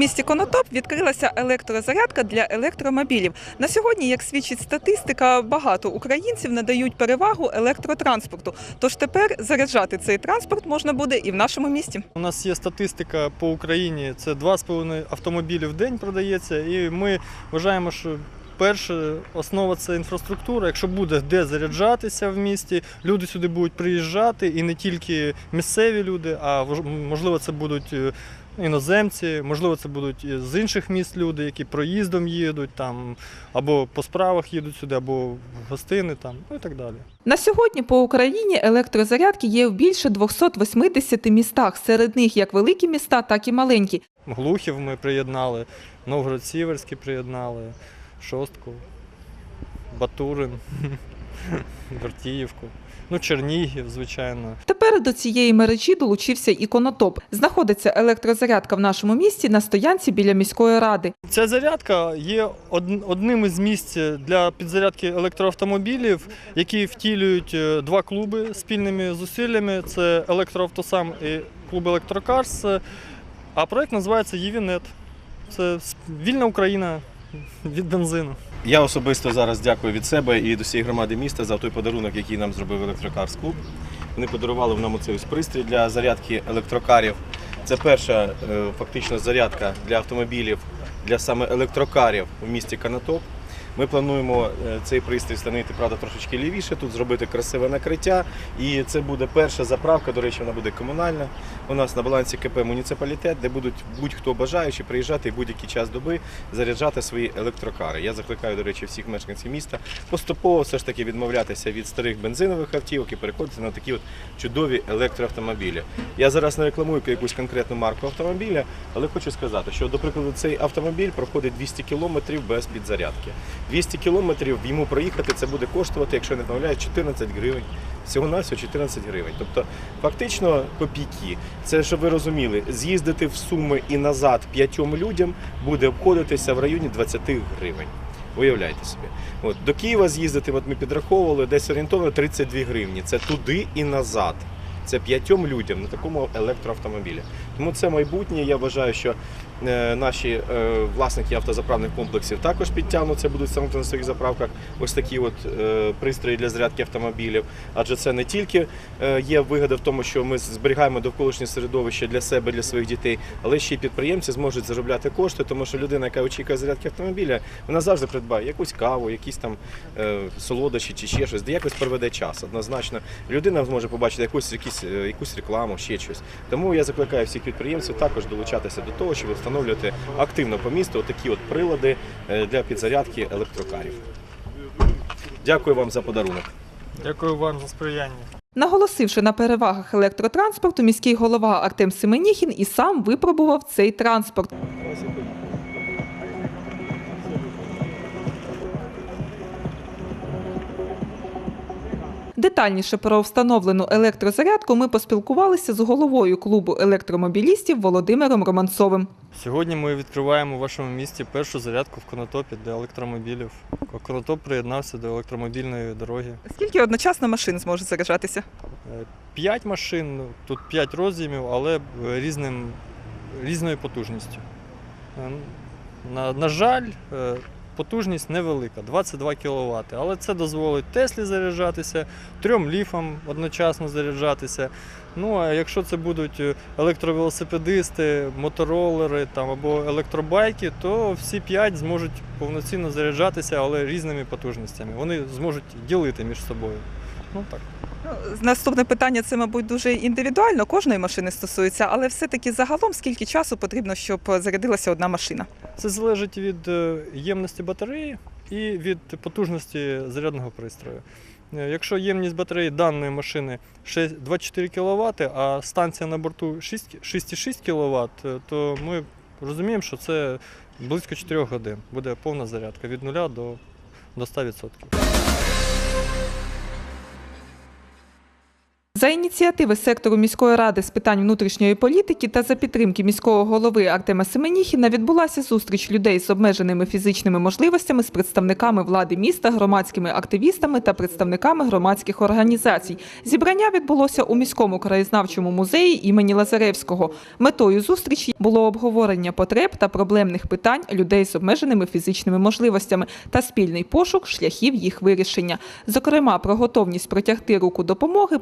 місті Конотоп відкрилася електрозарядка для електромобілів. На сьогодні, як свідчить статистика, багато українців надають перевагу електротранспорту. Тож тепер заряджати цей транспорт можна буде і в нашому місті. У нас є статистика по Україні, це 2,5 автомобілі в день продається, і ми вважаємо, що перше основа це інфраструктура. Якщо буде де заряджатися в місті, люди сюди будуть приїжджати, і не тільки місцеві люди, а можливо це будуть е, іноземці, можливо, це будуть з інших міст люди, які проїздом їдуть там, або по справах їдуть сюди, або в гостини там, ну і так далі. На сьогодні по Україні електрозарядки є в більше 280 містах. Серед них як великі міста, так і маленькі. Глухів ми приєднали, Новгород-Сіверський приєднали, Шостку, Батурин, Вертіївку, ну Чернігів, звичайно. Тепер до цієї мережі долучився і Конотоп. Знаходиться електрозарядка в нашому місті на стоянці біля міської ради. Ця зарядка є одним із місць для підзарядки електроавтомобілів, які втілюють е, два клуби спільними зусиллями: це електроавтосам і клуб Електрокарс. А проект називається Євінет. Це вільна Україна від бензину. Я особисто зараз дякую від себе і до всієї громади міста за той подарунок, який нам зробив електрокарс клуб. Вони подарували нам оцей ось пристрій для зарядки електрокарів. Це перша е, фактично зарядка для автомобілів для саме електрокарів у місті Канатоп. Ми плануємо е, цей пристрій встановити, правда, трошечки лівіше, тут зробити красиве накриття. І це буде перша заправка, до речі, вона буде комунальна. У нас на балансі КП муніципалітет, де будуть будь-хто бажаючи приїжджати і будь-який час доби заряджати свої електрокари. Я закликаю, до речі, всіх мешканців міста поступово все ж таки відмовлятися від старих бензинових автівок і переходити на такі от чудові електроавтомобілі. Я зараз не рекламую якусь конкретну марку автомобіля, але хочу сказати, що, до прикладу, цей автомобіль проходить 200 кілометрів без підзарядки. 200 кілометрів йому проїхати це буде коштувати, якщо не помиляюсь, 14 гривень. Всього на 14 гривень. Тобто фактично копійки. Це щоб ви розуміли, з'їздити в Суми і назад п'ятьом людям буде обходитися в районі 20 гривень. Уявляйте собі. От, до Києва з'їздити, от ми підраховували, десь орієнтовно 32 гривні. Це туди і назад. Це п'ятьом людям на такому електроавтомобілі. Тому це майбутнє. Я вважаю, що наші е, власники автозаправних комплексів також підтягнуться, будуть ставити на своїх заправках ось такі от е, пристрої для зарядки автомобілів. Адже це не тільки е, є вигода в тому, що ми зберігаємо довколишнє середовище для себе, для своїх дітей, але ще й підприємці зможуть заробляти кошти, тому що людина, яка очікує зарядки автомобіля, вона завжди придбає якусь каву, якісь там е, солодощі чи ще щось, де якось проведе час. Однозначно, людина зможе побачити якусь, якісь, е, якусь рекламу, ще щось. Тому я закликаю всіх підприємців також долучатися до того, щоб встановлювати активно по місту такі от прилади е, для підзарядки електрокарів. Дякую вам за подарунок. Дякую вам за сприяння. Наголосивши на перевагах електротранспорту, міський голова Артем Семеніхін і сам випробував цей транспорт. Детальніше про встановлену електрозарядку ми поспілкувалися з головою клубу електромобілістів Володимиром Романцовим. Сьогодні ми відкриваємо в вашому місті першу зарядку в Конотопі для електромобілів. Конотоп приєднався до електромобільної дороги. Скільки одночасно машин зможе заряджатися? Е, П'ять машин, тут п'ять роз'ємів, але різним, різною потужністю. Е, На, на жаль, е, потужність невелика 22 кВт, але це дозволить Теслі заряджатися, трьом ліфам одночасно заряджатися. Ну а якщо це будуть е, електровелосипедисти, моторолери там, або електробайки, то всі п'ять зможуть повноцінно заряджатися, але різними потужностями. Вони зможуть ділити між собою. Ну так. Наступне питання це, мабуть, дуже індивідуально, кожної машини стосується, але все-таки загалом скільки часу потрібно, щоб зарядилася одна машина? Це залежить від е, ємності батареї і від потужності зарядного пристрою. Е, Якщо ємність батареї даної машини 6 24 кВт, а станція на борту 6 6,6 кВт, е, то ми розуміємо, що це близько 4 годин буде повна зарядка від 0 до, до 100%. За ініціативи сектору міської ради з питань внутрішньої політики та за підтримки міського голови Артема Семеніхіна відбулася зустріч людей з обмеженими фізичними можливостями з представниками влади міста, громадськими активістами та представниками громадських організацій. Зібрання відбулося у міському краєзнавчому музеї імені Лазаревського. Метою зустрічі було обговорення потреб та проблемних питань людей з обмеженими фізичними можливостями та спільний пошук шляхів їх вирішення. Зокрема, про готовність протягти руку допомоги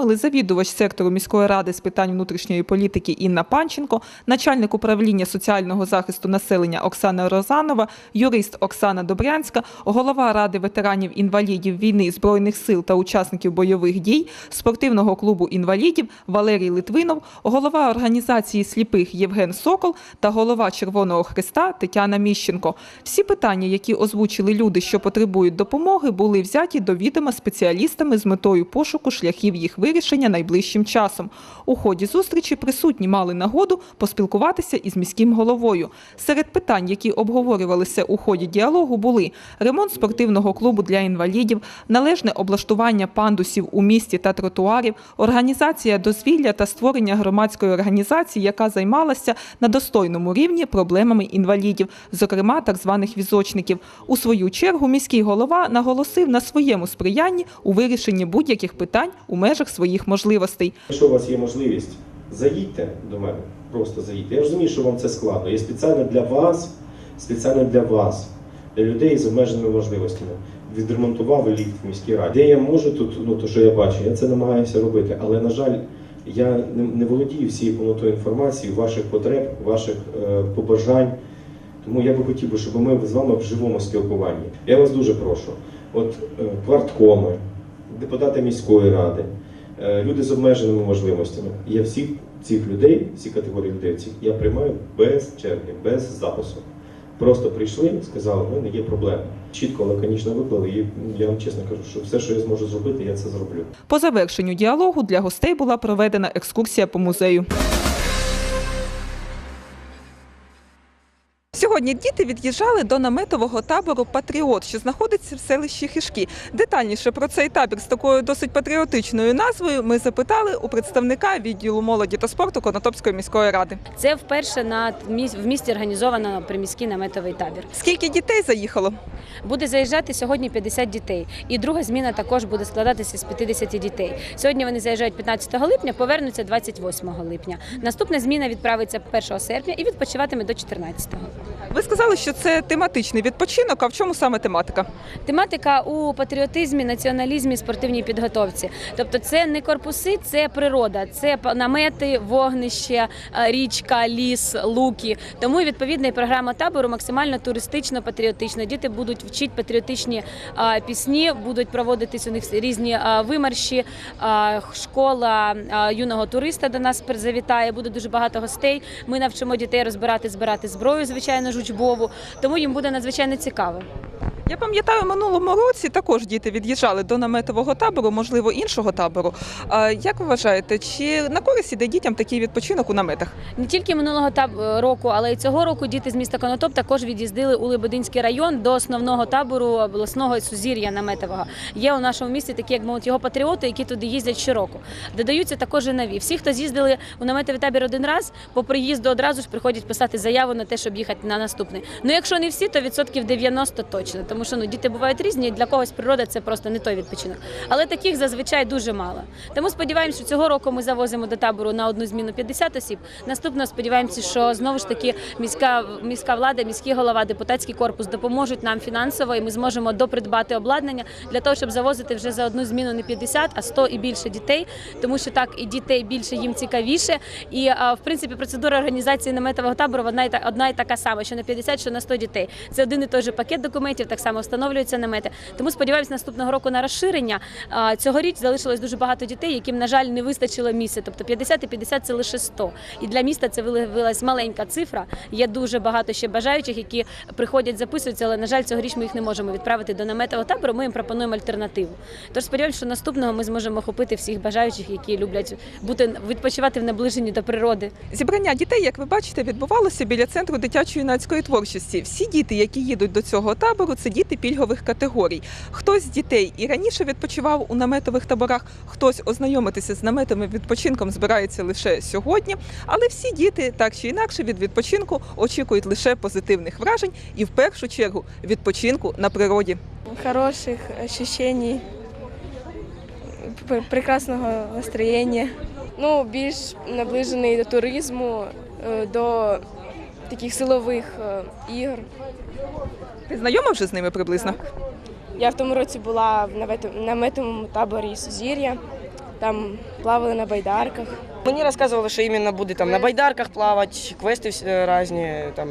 повідомили завідувач сектору міської ради з питань внутрішньої політики Інна Панченко, начальник управління соціального захисту населення Оксана Розанова, юрист Оксана Добрянська, голова ради ветеранів інвалідів війни збройних сил та учасників бойових дій, спортивного клубу інвалідів Валерій Литвинов, голова організації сліпих Євген Сокол та голова Червоного Христа Тетяна Міщенко. Всі питання, які озвучили люди, що потребують допомоги, були взяті до відома спеціалістами з метою пошуку шляхів їх вирішення найближчим часом. У ході зустрічі присутні мали нагоду поспілкуватися із міським головою. Серед питань, які обговорювалися у ході діалогу, були ремонт спортивного клубу для інвалідів, належне облаштування пандусів у місті та тротуарів, організація дозвілля та створення громадської організації, яка займалася на достойному рівні проблемами інвалідів, зокрема так званих візочників. У свою чергу міський голова наголосив на своєму сприянні у вирішенні будь-яких питань у межах своїх можливостей. Якщо у вас є можливість, заїдьте до мене, просто заїдьте. Я розумію, що вам це складно. Я спеціально для вас, спеціально для вас, для людей з обмеженими можливостями, відремонтував ліфт в міській раді. Де я можу тут, ну то що я бачу, я це намагаюся робити. Але на жаль, я не, володію всією повнотою інформації, ваших потреб, ваших е, побажань. Тому я би хотів щоб ми з вами в живому спілкуванні. Я вас дуже прошу. От е, кварткоми, депутати міської ради, люди з обмеженими можливостями. Я всіх цих людей, всі категорії людей, я приймаю без черги, без запису. Просто прийшли, сказали, в мене є проблема. Чітко, лаконічно виклали, і я вам чесно кажу, що все, що я зможу зробити, я це зроблю. По завершенню діалогу для гостей була проведена екскурсія по музею. Сьогодні діти від'їжджали до наметового табору Патріот, що знаходиться в селищі Хишки. Детальніше про цей табір з такою досить патріотичною назвою ми запитали у представника відділу молоді та спорту Конотопської міської ради. Це вперше на в місті організовано приміський наметовий табір. Скільки дітей заїхало? Буде заїжджати сьогодні 50 дітей, і друга зміна також буде складатися з 50 дітей. Сьогодні вони заїжджають 15 липня, повернуться 28 липня. Наступна зміна відправиться 1 серпня і відпочиватиме до 14-го. Ви сказали, що це тематичний відпочинок. А в чому саме тематика? Тематика у патріотизмі, націоналізмі, спортивній підготовці. Тобто, це не корпуси, це природа, це намети, вогнище, е, річка, ліс, луки. Тому відповідна програма табору максимально туристично, патріотично. Діти будуть вчити патріотичні пісні, будуть проводитись у них різні а, вимарші. Школа юного туриста до нас завітає. Буде дуже багато гостей. Ми навчимо дітей розбирати, збирати зброю, звичайно, ж, учбову. Тому їм буде надзвичайно цікаво. Я пам'ятаю, минулому році також діти від'їжджали до наметового табору, можливо, іншого табору. А як ви вважаєте, чи на користь іде дітям такий відпочинок у наметах? Не тільки минулого таб- року, але й цього року діти з міста Конотоп також від'їздили у Лебединський район до основного табору обласного сузір'я наметового. Є у нашому місті такі, як мовить, його патріоти, які туди їздять щороку. Додаються також і нові. Всі, хто з'їздили у наметовий табір один раз, по приїзду одразу ж приходять писати заяву на те, щоб їхати на наступний. Ну якщо не всі, то відсотків 90 точно, тому що ну діти бувають різні. Для когось природа це просто не той відпочинок. Але таких зазвичай дуже мало. Тому сподіваємося, що цього року ми завозимо до табору на одну зміну 50 осіб. Наступного сподіваємося, що знову ж таки міська міська влада, міський голова, депутатський корпус допоможуть нам фінансово, і ми зможемо допридбати обладнання для того, щоб завозити вже за одну зміну не 50, а 100 і більше дітей, тому що так і дітей більше їм цікавіше. І в принципі процедура організації наметового табору одна і одна і така сама, що на 50, що на 100 дітей. Це один і той же пакет документів, так само встановлюються намети. Тому сподіваємось наступного року на розширення. Цьогоріч залишилось дуже багато дітей, яким, на жаль, не вистачило місця. Тобто 50 і 50 – це лише 100. І для міста це виявилась маленька цифра. Є дуже багато ще бажаючих, які приходять, записуються, але на жаль, цьогоріч ми їх не можемо відправити до наметового табору. Ми їм пропонуємо альтернативу. Тож сподіваємося, що наступного ми зможемо охопити всіх бажаючих, які люблять бути відпочивати в наближенні до природи. Зібрання дітей, як ви бачите, відбувалося біля центру дитячої юнацької творчості. Всі діти, які їдуть до цього табору, це діти пільгових категорій. Хтось з дітей і раніше відпочивав у наметових таборах, хтось ознайомитися з наметовим відпочинком збирається лише сьогодні. Але всі діти так чи інакше від відпочинку очікують лише позитивних вражень і в першу чергу відпочинку на природі. хороших ощущений, прекрасного настроєння. Ну, більш наближений до туризму, е, до таких силових е, ігор. Ти знайома вже з ними приблизно? Я в тому році була в намету- наметовому таборі Сузір'я, там плавали на байдарках. Мені розказували, що іменно буде там на байдарках плавати, квести всі різні, там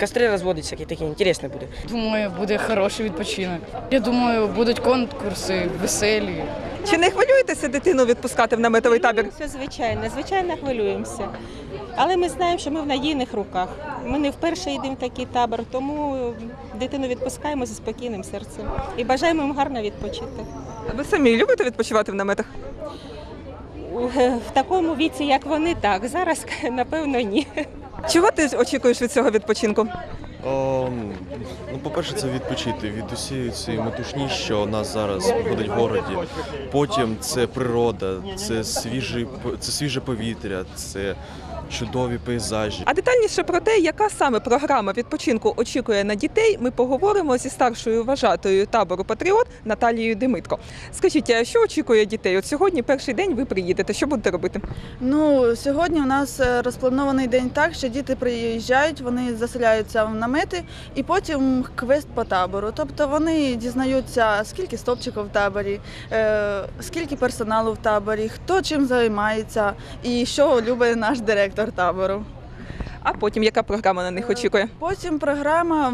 костри розводить, всякі такі інтересне буде. Думаю, буде хороший відпочинок. Я думаю, будуть конкурси веселі. Чи не хвилюєтеся дитину відпускати в наметовий табір? Все звичайно, звичайно хвилюємося. Але ми знаємо, що ми в надійних руках. Ми не вперше йдемо в такий табор, тому дитину відпускаємо зі спокійним серцем і бажаємо їм гарно відпочити. А Ви самі любите відпочивати в наметах? В такому віці, як вони, так. Зараз, напевно, ні. Чого ти очікуєш від цього відпочинку? Ну, по-перше, це відпочити від усієї цієї метушні, що у нас зараз ходить в городі. Потім це природа, це свіжий, це свіже повітря, це чудові пейзажі. А детальніше про те, яка саме програма відпочинку очікує на дітей, ми поговоримо зі старшою вважатою табору Патріот Наталією Демитко. Скажіть, а що очікує дітей? От сьогодні перший день ви приїдете. Що будете робити? Ну, сьогодні у нас е, розпланований день так, що діти приїжджають, вони заселяються в намети і потім квест по табору. Тобто вони дізнаються, скільки стопчиків в таборі, е, скільки персоналу в таборі, хто чим займається і що любить наш директор табору. А потім яка програма на них очікує? Потім програма.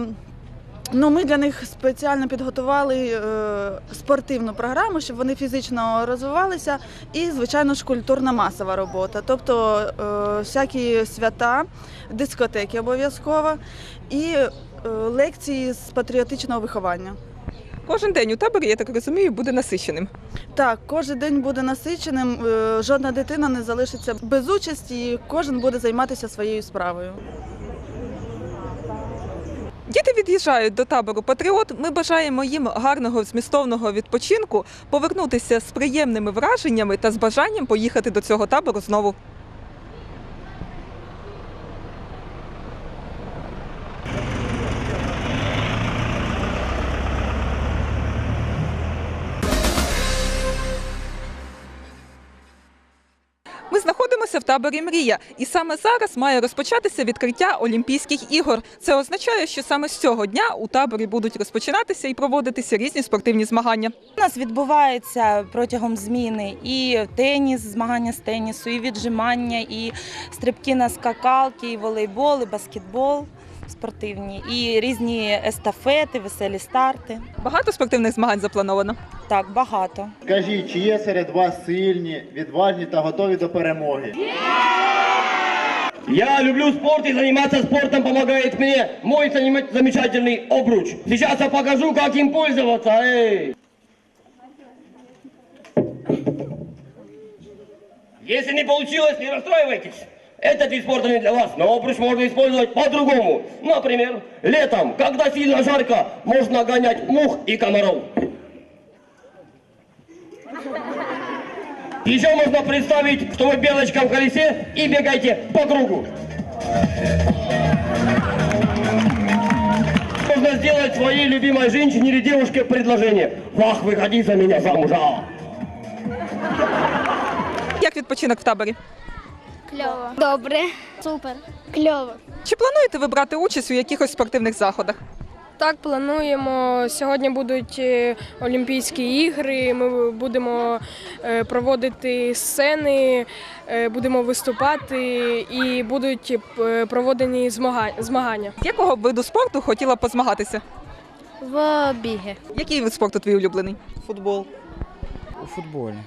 Ну, ми для них спеціально підготували е, спортивну програму, щоб вони фізично розвивалися, і, звичайно ж, культурна масова робота. Тобто е, всякі свята, дискотеки обов'язково і е, лекції з патріотичного виховання. Кожен день у таборі, я так розумію, буде насиченим. Так, кожен день буде насиченим, е, жодна дитина не залишиться без участі, і кожен буде займатися своєю справою. Діти від'їжджають до табору Патріот. Ми бажаємо їм гарного змістовного відпочинку, повернутися з приємними враженнями та з бажанням поїхати до цього табору знову. В таборі Мрія, і саме зараз має розпочатися відкриття Олімпійських ігор. Це означає, що саме з цього дня у таборі будуть розпочинатися і проводитися різні спортивні змагання. У нас відбувається протягом зміни і теніс, змагання з тенісу, і віджимання, і стрибки на скакалки, і волейбол, і баскетбол спортивні, і різні естафети, веселі старти. Багато спортивних змагань заплановано. Так, багато. Скажіть, чи є серед вас сильні, відважні та готові до перемоги? Я люблю спорт и заниматься спортом помогает мне мой замечательный обруч. Сейчас я покажу, как им пользоваться. Эй! Если не получилось, не расстраивайтесь. Этот вид спорта не для вас, но обруч можно использовать по-другому. Например, летом, когда сильно жарко, можно гонять мух и комаров. Еще можно представить, что вы белочка в колесе и бегаете по кругу. Можно сделать своей любимой женщине или девушке предложение. Вах, выходи за меня замуж. а!» Як відпочинок в таборі? Кльово. Добре. Супер. Кльово. Чи плануєте ви брати участь у якихось спортивних заходах? Так, плануємо. Сьогодні будуть е, Олімпійські ігри. Ми будемо е, проводити сцени, е, будемо виступати і будуть проводені змагання. З якого виду спорту хотіла позмагатися? В біги. Який вид спорту твій улюблений? Футбол. У футболі.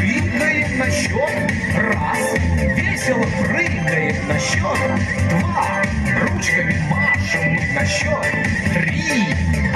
Прыгает на счет раз, весело прыгает на счет два, ручками машем на счет три,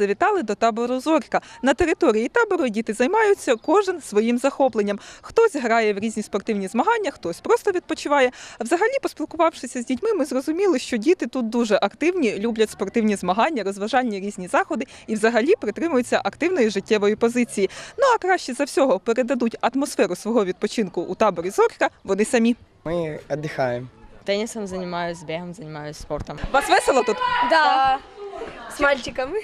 завітали до табору Зорька. На території табору діти займаються кожен своїм захопленням. Хтось грає в різні спортивні змагання, хтось просто відпочиває. Взагалі, поспілкувавшися з дітьми, ми зрозуміли, що діти тут дуже активні, люблять спортивні змагання, розважальні різні заходи і взагалі притримуються активної життєвої позиції. Ну а краще за всього передадуть атмосферу свого відпочинку у таборі Зорька вони самі. Мы отдыхаем. Теннисом занимаюсь, бегом занимаюсь, спортом. Вас весело тут? Да. С мальчиками.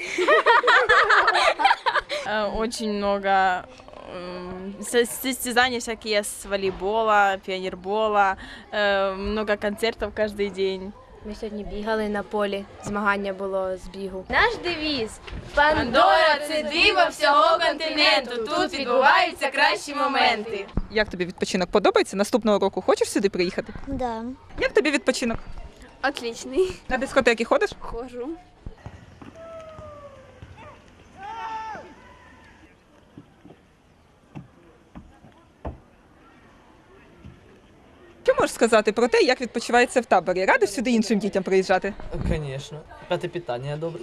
Э, Очень много м, со- состязаний всякие с волейбола, пионербола, э, много концертов каждый день. Ми сьогодні бігали на полі. Змагання було з бігу. Наш девіз Пандора – це диво всього континенту. Тут відбуваються кращі моменти. Як тобі відпочинок подобається? Наступного року хочеш сюди приїхати? Да. Як тобі відпочинок? Отличный. На дискотеки ходиш? Хожу. Можеш сказати про те, як відпочивається в таборі? Радиш сюди іншим дітям приїжджати? Звісно. П'яте питання добре.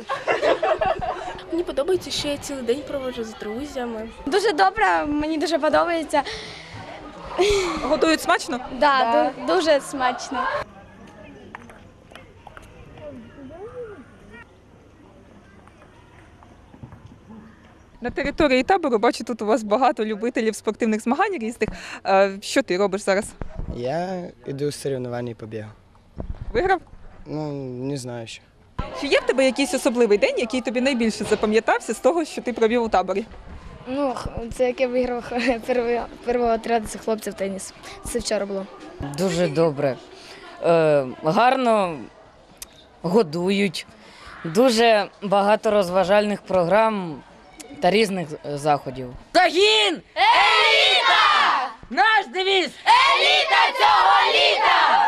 Мені подобається, що я цілий день проводжу з друзями. Дуже добре, мені дуже подобається. Готують смачно? Да, ду- дуже смачно. На території табору бачу, тут у вас багато любителів спортивних змагань різних. Е, Що ти робиш зараз? Я иду с соревнований по бегу. Виграв? Ну, не знаю еще. Чи є в тебе якийсь особливий день, який тобі найбільше запам'ятався з того, що ти провів у таборі? Ну, це як я виграв первого отряду цих хлопців теніс. Це вчора було. Дуже добре. Е, гарно годують, дуже багато розважальних програм та різних е, заходів. Загін! Еліта! Наш девіз! Еліта цього літа!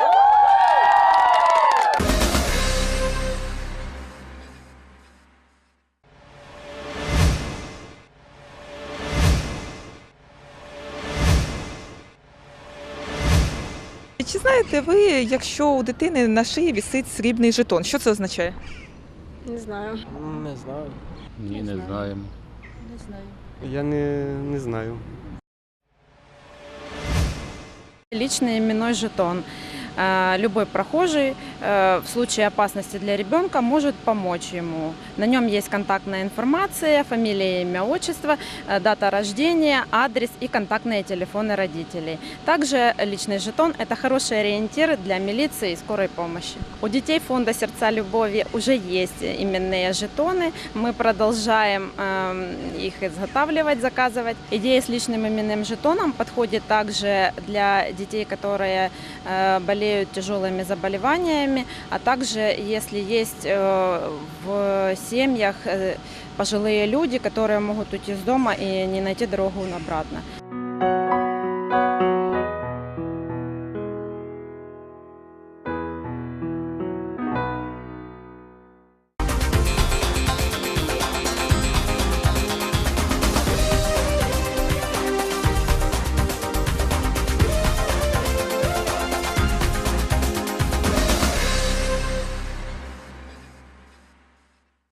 Чи знаєте ви, якщо у дитини на шиї вісить срібний жетон, що це означає? Не знаю. Не знаю. Ні, не знаємо. Я не, не знаю. Личный именной жетон. Э, Любой прохожий э, в случае опасности для ребенка может помочь ему. На нем есть контактная информация, фамилия, имя, отчество, э, дата рождения, адрес и контактные телефоны родителей. Также личный жетон – это хороший ориентир для милиции и скорой помощи. У детей фонда «Сердца любови» уже есть именные жетоны. Мы продолжаем эм, их изготавливать, заказывать. Идея с личным именным жетоном подходит также для детей, которые э, болеют тяжелыми заболеваниями, а также если есть э, в семьях э, пожилые люди, которые могут уйти с дома и не найти дорогу обратно.